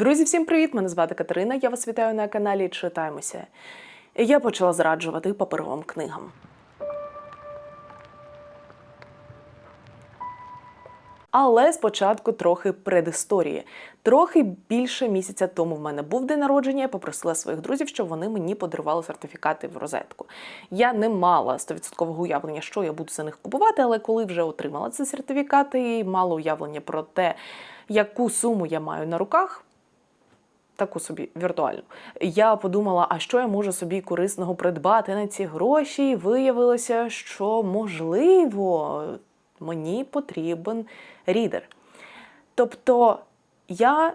Друзі, всім привіт! Мене звати Катерина. Я вас вітаю на каналі Читаємося. Я почала зраджувати паперовим книгам. Але спочатку трохи предісторії. Трохи більше місяця тому в мене був день народження. Я попросила своїх друзів, щоб вони мені подарували сертифікати в розетку. Я не мала 100% уявлення, що я буду за них купувати, але коли вже отримала ці сертифікати і мала уявлення про те, яку суму я маю на руках. Таку собі віртуальну. Я подумала, а що я можу собі корисного придбати на ці гроші? І виявилося, що можливо мені потрібен рідер. Тобто я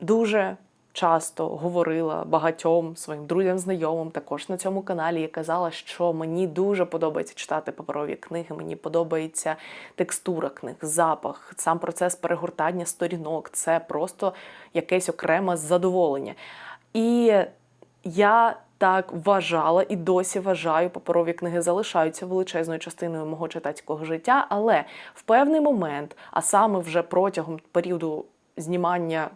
дуже часто говорила багатьом своїм друзям, знайомим, також на цьому каналі. Я казала, що мені дуже подобається читати паперові книги, мені подобається текстура книг, запах, сам процес перегортання сторінок це просто якесь окреме задоволення. І я так вважала і досі вважаю, паперові книги залишаються величезною частиною мого читацького життя, але в певний момент, а саме вже протягом періоду знімання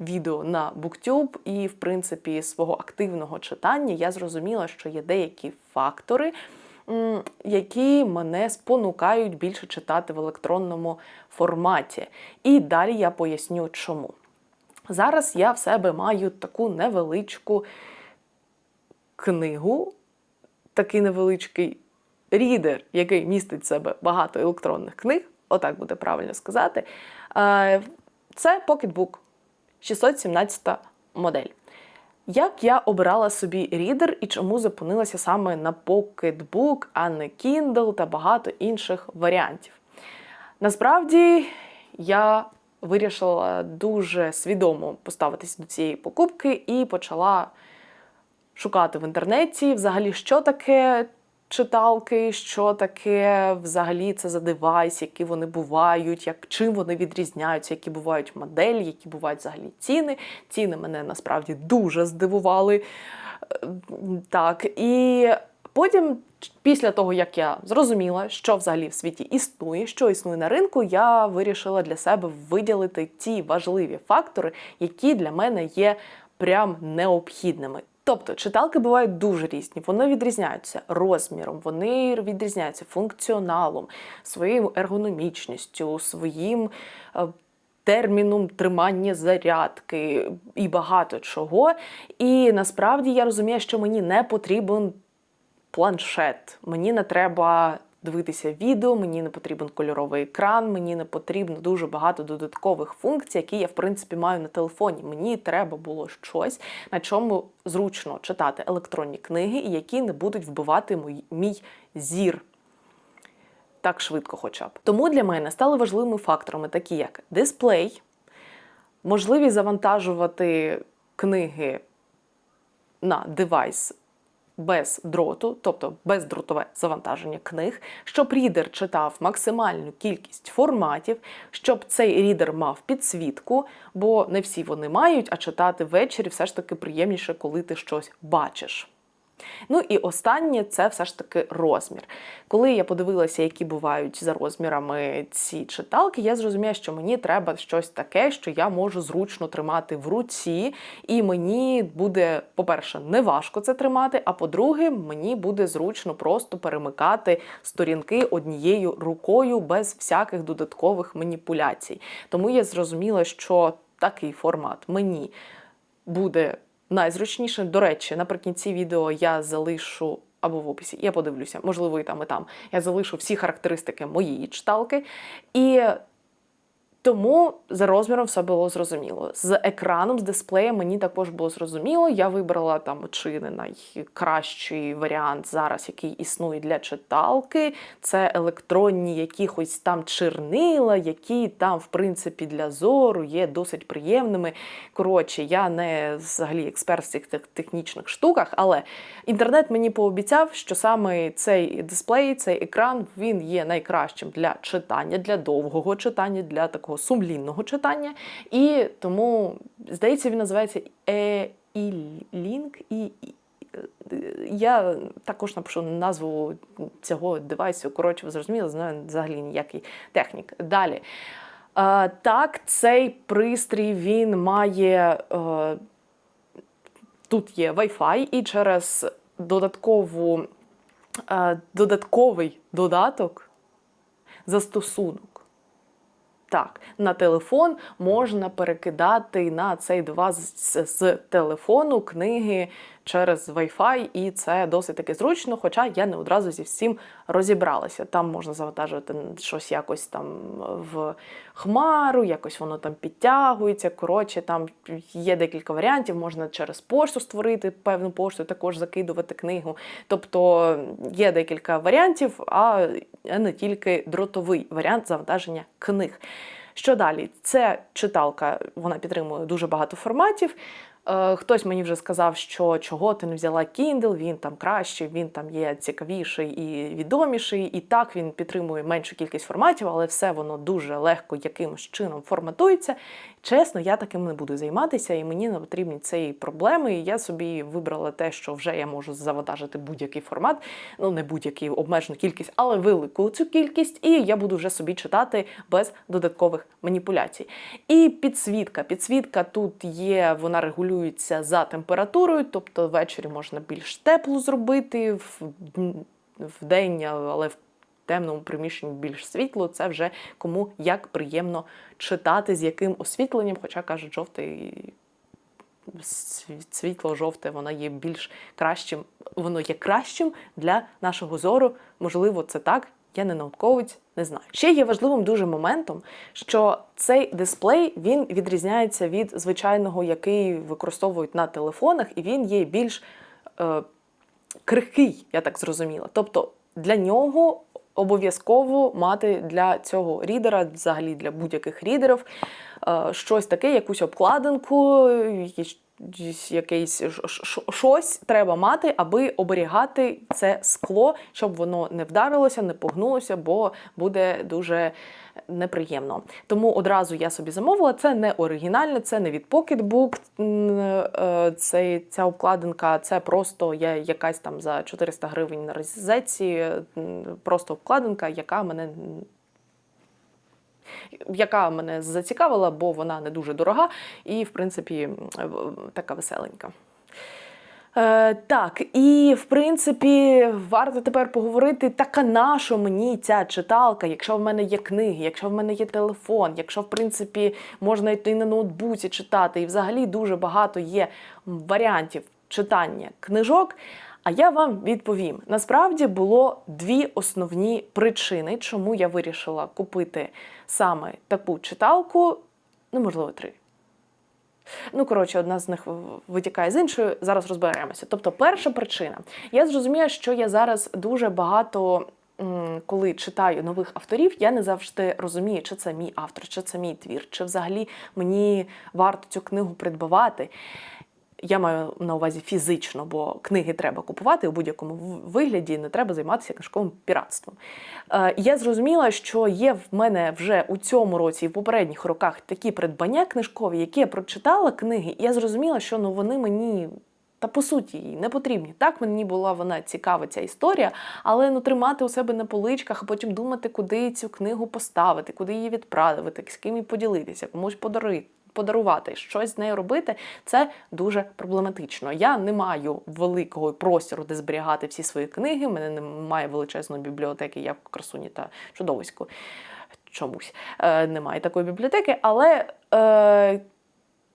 відео на BookTube і, в принципі, свого активного читання, я зрозуміла, що є деякі фактори, які мене спонукають більше читати в електронному форматі. І далі я поясню, чому. Зараз я в себе маю таку невеличку книгу, такий невеличкий рідер, який містить в себе багато електронних книг, отак буде правильно сказати. Е, Це Pocketbook 617 модель. Як я обирала собі рідер і чому зупинилася саме на Pocketbook, а не Kindle та багато інших варіантів? Насправді я вирішила дуже свідомо поставитись до цієї покупки і почала шукати в інтернеті взагалі, що таке читалки, що таке взагалі це за девайс, які вони бувають, як чим вони відрізняються, які бувають моделі, які бувають взагалі ціни. Ціни мене насправді дуже здивували. Е, Так, і потім, після того, як я зрозуміла, що взагалі в світі існує, що існує на ринку, я вирішила для себе виділити ті важливі фактори, які для мене є прям необхідними. Тобто читалки бувають дуже різні, вони відрізняються розміром, вони відрізняються функціоналом, своєю ергономічністю, своїм е, терміном тримання зарядки і багато чого. І насправді я розумію, що мені не потрібен планшет, мені не треба. Дивитися відео, мені не потрібен кольоровий екран, мені не потрібно дуже багато додаткових функцій, які я в принципі маю на телефоні. Мені треба було щось, на чому зручно читати електронні книги, які не будуть вбивати мій, мій зір так швидко, хоча б. Тому для мене стали важливими факторами, такі як дисплей, можливість завантажувати книги на девайс без дроту, тобто бездротове завантаження книг, щоб рідер читав максимальну кількість форматів, щоб цей рідер мав підсвітку, бо не всі вони мають, а читати ввечері все ж таки приємніше, коли ти щось бачиш. Ну і останнє це все ж таки розмір. Коли я подивилася, які бувають за розмірами ці читалки, я зрозуміла, що мені треба щось таке, що я можу зручно тримати в руці, і мені буде, по-перше, не важко це тримати. А по-друге, мені буде зручно просто перемикати сторінки однією рукою без всяких додаткових маніпуляцій. Тому я зрозуміла, що такий формат мені буде найзручніше. До речі, наприкінці відео я залишу. Або в описі, я подивлюся, можливо, і там, і там. Я залишу всі характеристики моєї читалки. І тому за розміром все було зрозуміло. З екраном, з дисплеєм мені також було зрозуміло. Я вибрала там чи не найкращий варіант зараз, який існує для читалки. Це електронні якихось там чернила, які там, в принципі, для зору є досить приємними. Коротше, я не взагалі експерт в цих технічних штуках, але інтернет мені пообіцяв, що саме цей дисплей, цей екран, він є найкращим для читання, для довгого читання, для такого сумлінного читання. І тому, здається, він називається e-link. І я також напишу назву цього девайсу. Коротше, ви зрозуміли, знаю взагалі ніякий технік. Далі. Е, так, цей пристрій він має. Е, тут є Wi-Fi, і через додаткову, е, додатковий додаток застосунок. Так, на телефон можна перекидати на цей девайс з, з телефону книги через Wi-Fi, і це досить таки зручно, хоча я не одразу зі всім розібралася. Там можна завантажувати щось якось там в хмару, якось воно там підтягується. Коротше, там є декілька варіантів, можна через пошту створити певну пошту, також закидувати книгу. Тобто є декілька варіантів, а не тільки дротовий варіант завантаження книг. Що далі? Це читалка, вона підтримує дуже багато форматів. Е, Хтось мені вже сказав, що чого ти не взяла Kindle, він там кращий, він там є цікавіший і відоміший. І так він підтримує меншу кількість форматів, але все воно дуже легко якимось чином форматується. Чесно, я таким не буду займатися, і мені не потрібні цієї проблеми. І я собі вибрала те, що вже я можу завантажити будь-який формат, ну не будь-який обмежену кількість, але велику цю кількість, і я буду вже собі читати без додаткових маніпуляцій. І підсвітка. Підсвітка тут є, вона регулюється за температурою, тобто ввечері можна більш тепло зробити, в, в день, але в темному приміщенні більш світло. Це вже кому як приємно читати, з яким освітленням, хоча кажуть, жовтий. Світло жовте, воно є більш кращим, воно є кращим для нашого зору. Можливо, це так. Я не науковець, не знаю. Ще є важливим дуже моментом, що цей дисплей він відрізняється від звичайного, який використовують на телефонах, і він є більш е, крихкий, я так зрозуміла. Тобто для нього обов'язково мати для цього рідера, взагалі для будь-яких рідерів, е, щось таке, якусь обкладинку, якісь якесь щось треба мати, аби оберігати це скло, щоб воно не вдарилося, не погнулося, бо буде дуже неприємно. Тому одразу я собі замовила. Це не оригінальне, це не від Pocketbook, е, це, ця обкладинка, це просто є якась там за 400 гривень на розетці, просто обкладинка, яка мене яка мене зацікавила, бо вона не дуже дорога і, в принципі, така веселенька. Е, Так, і в принципі, варто тепер поговорити, така нащо мені ця читалка, якщо в мене є книги, якщо в мене є телефон, якщо в принципі можна йти на ноутбуці читати, і взагалі дуже багато є варіантів читання книжок. А я вам відповім: насправді було дві основні причини, чому я вирішила купити саме таку читалку, ну, можливо, три. Ну, коротше, одна з них витікає з іншою. Зараз розберемося. Тобто, перша причина. Я зрозуміла, що я зараз дуже багато. Коли читаю нових авторів, я не завжди розумію, чи це мій автор, чи це мій твір, чи взагалі мені варто цю книгу придбавати. Я маю на увазі фізично, бо книги треба купувати у будь-якому вигляді, не треба займатися книжковим піратством. Е, я зрозуміла, що є в мене вже у цьому році і в попередніх роках такі придбання книжкові, які я прочитала книги, і я зрозуміла, що ну вони мені. Та по суті їй не потрібні. Так мені була вона цікава, ця історія, але ну тримати у себе на поличках, а потім думати, куди цю книгу поставити, куди її відправити, з ким її поділитися, комусь подарити подарувати, щось з нею робити, це дуже проблематично. Я не маю великого простору, де зберігати всі свої книги. У мене немає величезної бібліотеки, як в красуні та чудовиську. Чомусь е, немає такої бібліотеки, але е,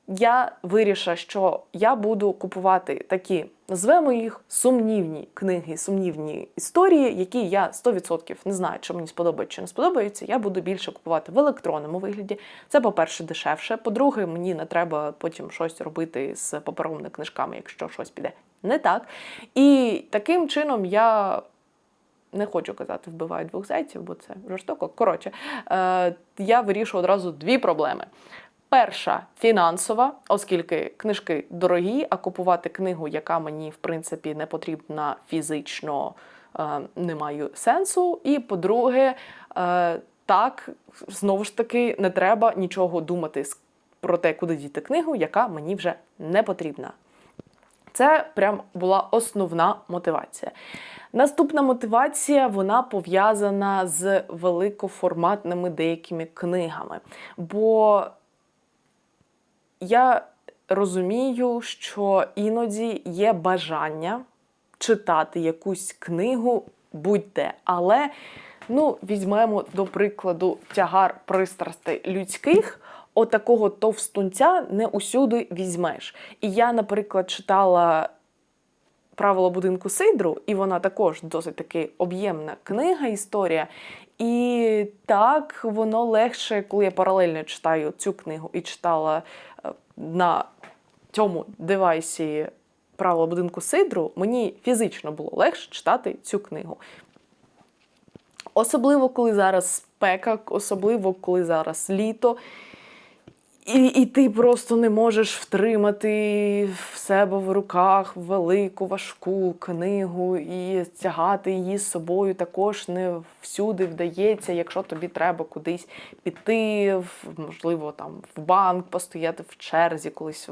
я вирішила, що я буду купувати такі, назвемо їх сумнівні книги, сумнівні історії, які я 100% не знаю, чи мені сподобається чи не сподобаються. Я буду більше купувати в електронному вигляді. Це, по-перше, дешевше. По-друге, мені не треба потім щось робити з паперовими книжками, якщо щось піде не так. І таким чином я. Не хочу казати, вбиваю двох зайців, бо це жорстоко. Коротше, е, я вирішую одразу дві проблеми. Перша фінансова, оскільки книжки дорогі, а купувати книгу, яка мені в принципі не потрібна фізично, е, не маю сенсу. І по-друге, е, так знову ж таки не треба нічого думати про те, куди діти книгу, яка мені вже не потрібна. Це прям була основна мотивація. Наступна мотивація вона пов'язана з великоформатними деякими книгами. Бо я розумію, що іноді є бажання читати якусь книгу будь-де. Але ну, візьмемо до прикладу тягар пристрастей людських. Отакого товстунця не усюди візьмеш. І я, наприклад, читала правила будинку Сидру, і вона також досить таки об'ємна книга, історія. І так воно легше, коли я паралельно читаю цю книгу і читала е, на цьому девайсі правила будинку Сидру, мені фізично було легше читати цю книгу. Особливо, коли зараз спека, особливо коли зараз літо. І, і ти просто не можеш втримати в себе в руках велику важку книгу і тягати її з собою також не всюди вдається, якщо тобі треба кудись піти, можливо, там в банк постояти в черзі, колись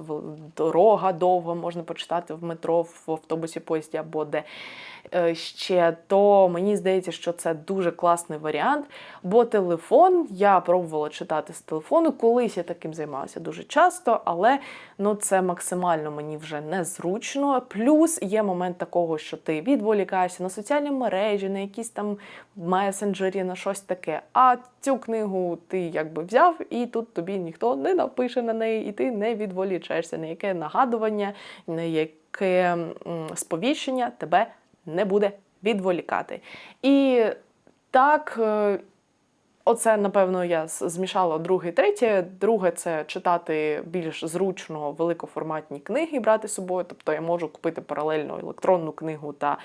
дорога довга, можна почитати в метро, в автобусі, поїзді або де е, ще, то мені здається, що це дуже класний варіант. Бо телефон я пробувала читати з телефону. Колись я таким займалася дуже часто, але ну це максимально мені вже незручно. Плюс є момент такого, що ти відволікаєшся на соціальні мережі, на якісь там месенджері, на щось таке. А цю книгу ти якби взяв, і тут тобі ніхто не напише на неї, і ти не відволічаєшся, на яке нагадування, на яке сповіщення тебе не буде відволікати. І так, е, оце, напевно, я змішала друге і третє. Друге це читати більш зручно великоформатні книги брати з собою. Тобто я можу купити паралельно електронну книгу та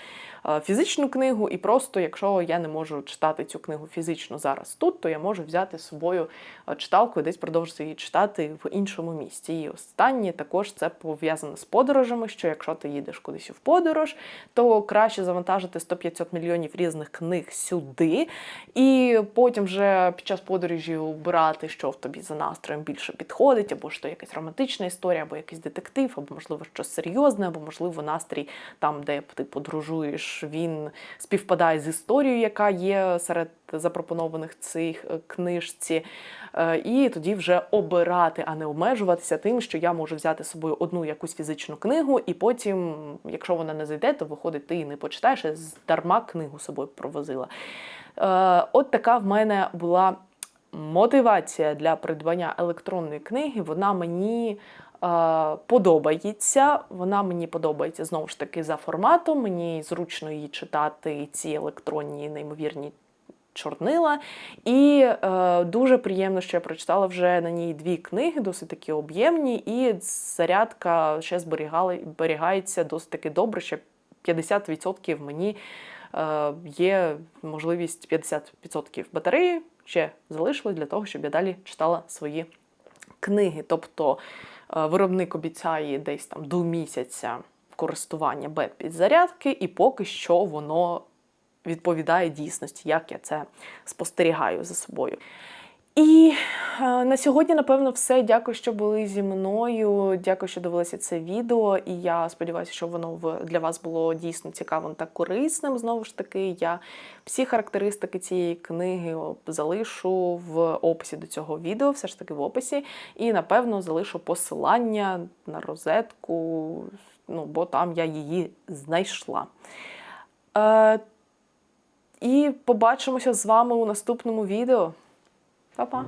е, фізичну книгу, і просто, якщо я не можу читати цю книгу фізично зараз тут, то я можу взяти з собою е, читалку і десь продовжити її читати в іншому місці. І останнє також це пов'язано з подорожами. Що якщо ти їдеш кудись в подорож, то краще завантажити 100-500 мільйонів різних книг сюди, і потім вже під час подорожі обирати, що в тобі за настроєм більше підходить, або то якась романтична історія, або якийсь детектив, або можливо щось серйозне, або можливо настрій там, де ти подорожуєш, він співпадає з історією, яка є серед запропонованих цих е, книжці. Е, І тоді вже обирати, а не обмежуватися тим, що я можу взяти з собою одну якусь фізичну книгу, і потім, якщо вона не зайде, то виходить, ти і не почитаєш, а дарма книгу з собою провозила. Е, От така в мене була мотивація для придбання електронної книги. Вона мені е, подобається. Вона мені подобається знову ж таки за форматом. Мені зручно її читати, ці електронні неймовірні чорнила. І е, дуже приємно, що я прочитала вже на ній дві книги, досить такі об'ємні, і зарядка ще зберігається досить таки добре, ще 50% мені є можливість 50% батареї ще залишилось для того, щоб я далі читала свої книги. Тобто е, виробник обіцяє десь там до місяця користування без підзарядки, і поки що воно відповідає дійсності, як я це спостерігаю за собою. І е, на сьогодні, напевно, все. Дякую, що були зі мною. Дякую, що дивилися це відео. І я сподіваюся, що воно для вас було дійсно цікавим та корисним. Знову ж таки, я всі характеристики цієї книги залишу в описі до цього відео, все ж таки в описі. І напевно залишу посилання на розетку, ну, бо там я її знайшла. Е, і побачимося з вами у наступному відео. Па-па!